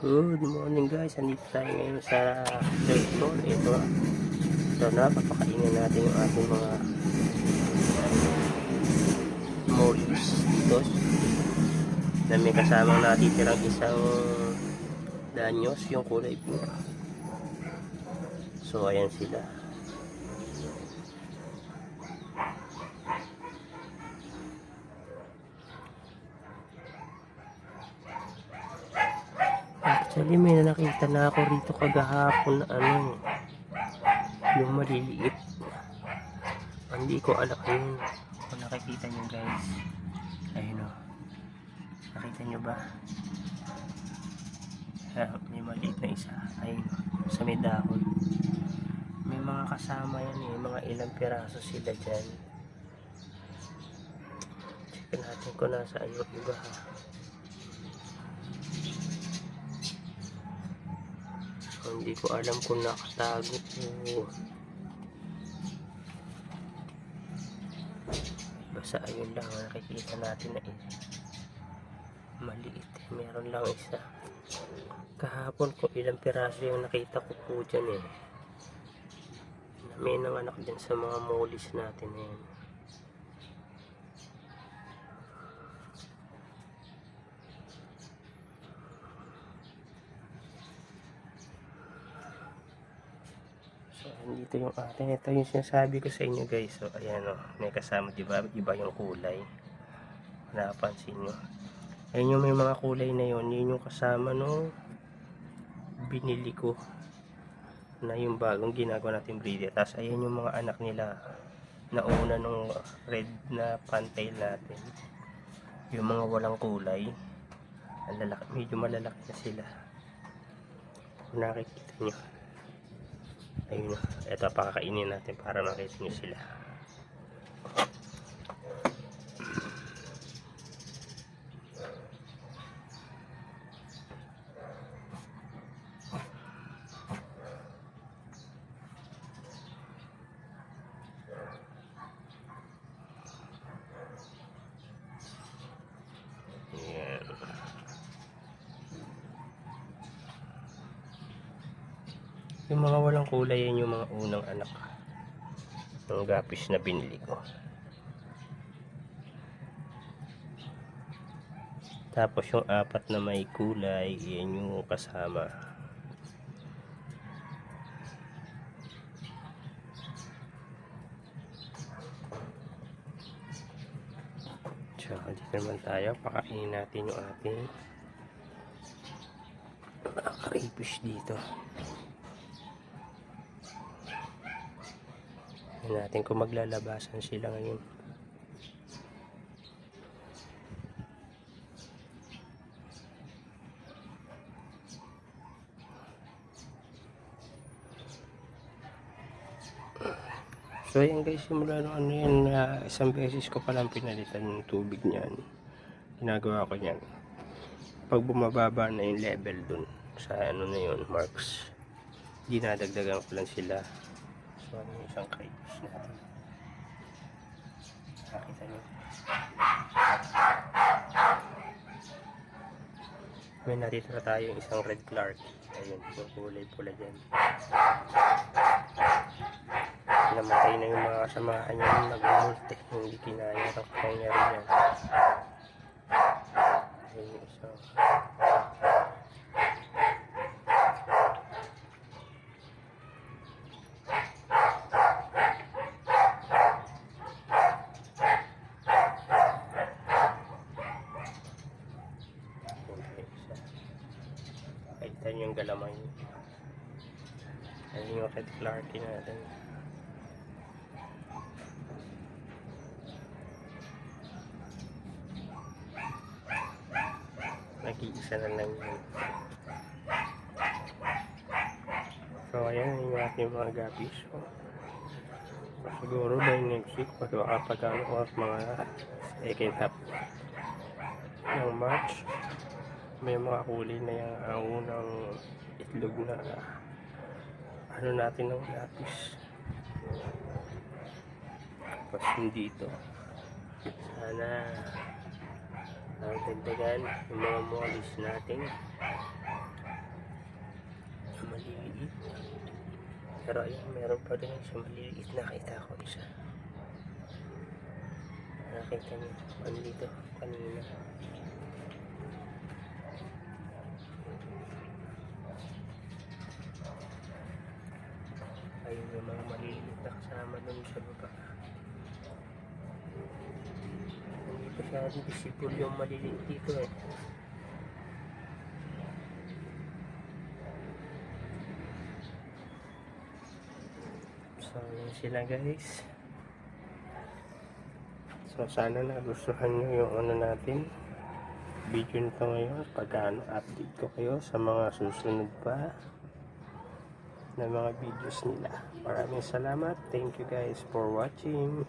Good morning guys, andito tayo ngayon sa third floor. Ito, ito na, papakainin natin yung ating mga mollies dito. Na may kasamang natitirang isang danyos, yung kulay pink. So, ayan sila. Actually, may nakita na ako rito kagahapon na ano, yung maliliit. Hindi ko alam yun. Kung nakikita nyo guys. Ayun o. Nakita nyo ba? Ah, may maliit na isa. Ayun o. Sa may dahon. May mga kasama yan eh. Mga ilang piraso sila dyan. Check natin kung nasaan yung iba ha. Hindi ko alam kung nakatago o basta ayun lang ang nakikita natin na eh. maliit. Meron lang isa. Kahapon ko ilang piraso yung nakita ko po dyan eh. May nanganak din sa mga molis natin na andito yung atin. Ito yung sinasabi ko sa inyo guys. So, ayan o. May kasama, di ba? Iba yung kulay. Napansin nyo. Ayan yung may mga kulay na yun. Yun yung kasama no binili ko na yung bagong ginagawa natin breeder. Tapos, ayan yung mga anak nila na una nung red na pantail natin. Yung mga walang kulay. Lalaki, medyo malalaki na sila. Kung nakikita nyo. Ayun. Ito, pakakainin natin para makita nyo sila. Yung mga walang kulay, yan yung mga unang anak ng gapis na binili ko. Tapos yung apat na may kulay, yan yung kasama. So, dito naman tayo. Pakainin natin yung ating crayfish dito. Tingnan natin kung maglalabasan sila ngayon. So ayan guys, simula nung ano yan, na isang beses ko palang pinalitan yung tubig niyan. Ginagawa ko niyan. Pag bumababa na yung level dun sa ano na yun, marks, dinadagdagan ko lang sila. So yung isang crayfish natin. Nakita niyo. May natitira tayo isang red clark. Ayun, yung kulay pula dyan. Namatay na yung mga kasamahan niya nung nag-multi. Hindi kinaya ng pangyari niya. Ayun yung isa. Ayun yung isa. Kahit yan yung galamay. Ayun yung red clark natin. nag-iisa na lang yun. So, ayan yung ating mga gapis. So, siguro by next week, pag makapagano ko at mga second half ng March, may mga kulay na yung ang unang itlog na ano natin ng gapis. Tapos hindi ito. Sana ang dagdagan yung mga mollies natin na maliliit. Pero ayun, meron pa rin siya maliliit. Nakita ko isa. Nakita niyo, ano dito, kanina. Ayun yung mga maliliit na kasama doon sa baba. Hindi pa siya visible yung maliliit dito eh. So, yun sila guys. So, sana nagustuhan nyo yung ano natin. Video nito ngayon. Pagkano update ko kayo sa mga susunod pa na mga videos nila. Maraming salamat. Thank you guys for watching.